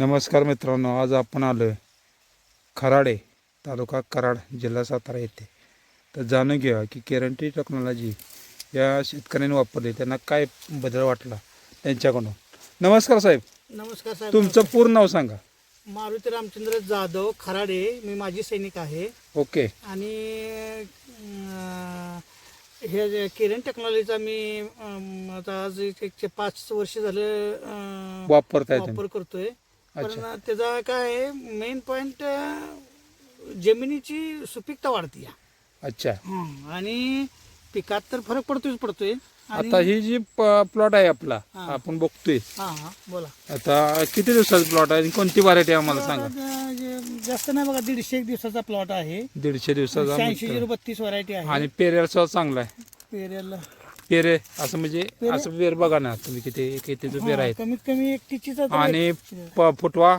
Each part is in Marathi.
नमस्कार मित्रांनो आज आपण आलो आहे खराडे तालुका कराड जिल्हा सातारा येथे. तर जाणून घेऊया की केरंटी टेक्नॉलॉजी या शेतकऱ्यांनी वापरली त्यांना काय बदल वाटला त्यांच्याकडून. नमस्कार साहेब. नमस्कार साहेब. तुमचं पूर्ण नाव सांगा. मारुती रामचंद्र जाधव खराडे मी माजी सैनिक आहे. ओके. आणि अं, हे जे किरण टेक्नॉलॉजीचा मी अं, आता आज एक पाच वर्ष झालं अं, वापरताय तुम्ही. वापर करतोय. पण अच्छा. त्याचा काय आहे मेन पॉइंट जमिनीची सुपीकता वाढते अच्छा. आणि पिकात तर फरक पडतोय. पडतोय आता ही जी प्लॉट आहे आपला. आपण बघतोय. हा हा बोला. आता किती दिवसाचा प्लॉट आहे आणि कोणती व्हरायटी आम्हाला सांगा. जास्त नाही बघा दीडशे एक दिवसाचा प्लॉट आहे. दीडशे दिवसाचा बत्तीस व्हरायटी आहे. आणि पेरेल चांगला आहे. पेरेल पेरे असं म्हणजे असं पेर बघा ना तुम्ही किती कितीचं पेर आहेत. कमीत कमी एक टिचीचा तर आणि एक- प- फुटवा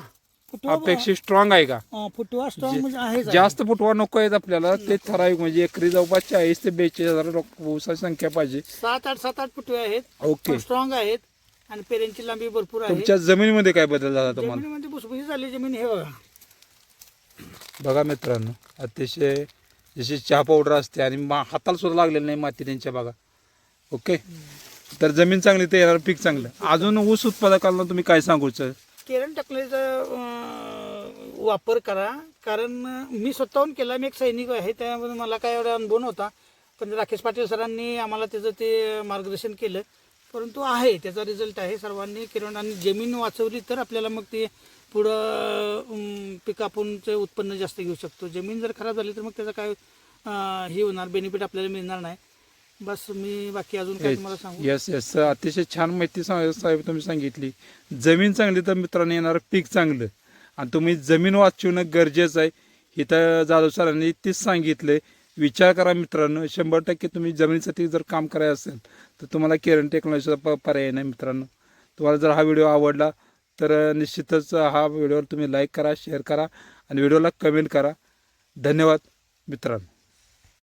फुटवा अपेक्षित स्ट्रॉंग आहे का? हा, फुटवा स्ट्रॉंग म्हणजे आहे. जास्त फुटवा नको आहेत आपल्याला ते ठराविक म्हणजे एकरी जवळपास चाळीस ते बेचाळीस हजार लोक ऊसाची संख्या पाहिजे. सात आठ सात आठ फुटवे आहेत. ओके. स्ट्रॉंग आहेत आणि पेरेंची लांबी भरपूर आहे. तुमच्या जमिनीमध्ये काय बदल झाला तुम्हाला? जमिनीमध्ये भुसभुशीत झाली जमीन हे बघा. बघा मित्रांनो अतिशय जशी चहा पावडर असते आणि मा- हाताला सुद्धा लागलेलं नाही माती त्यांच्या बघा. ओके? तर जमीन चांगली तर येणार पीक चांगलं. अजून ऊस उत्पादकांना तुम्ही काय सांगू इच्छिता? केरन टेक्नॉलॉजीचा वापर करा. कारण मी स्वतःहून केला. मी एक सैनिक आहे त्यामध्ये मला काय एवढा अनुभव नव्हता. पण राकेश पाटील सरांनी आम्हाला त्याचं ते मार्गदर्शन केलं. परंतु आहे त्याचा रिझल्ट आहे. सर्वांनी किरण आणि जमीन वाचवली तर आपल्याला मग ते पुढं पिक आपणचं उत्पन्न जास्त घेऊ शकतो. जमीन जर खराब झाली तर मग त्याचा काय हे होणार बेनिफिट आपल्याला मिळणार नाही. बस मी बाकी अजून काय तुम्हाला सांगू? येस येस अतिशय छान माहिती साहेब तुम्ही सांगितली. जमीन चांगली तर मित्रांनो येणार पीक चांगलं. आणि तुम्ही जमीन वाचवणं गरजेचं आहे. इथं जाधव सरांनी तीच सांगितलंय. विचार करा मित्रांनो शंभर टक्के तुम्ही जमिनीसाठी जर काम करायचं असेल तर तुम्हाला केरन टेक्नॉलॉजीचा प पर्याय नाही मित्रांनो. तुम्हाला जर हा व्हिडिओ आवडला तर निश्चितच हा व्हिडिओ तुम्ही लाईक करा शेअर करा आणि व्हिडिओला कमेंट करा. धन्यवाद मित्रांनो.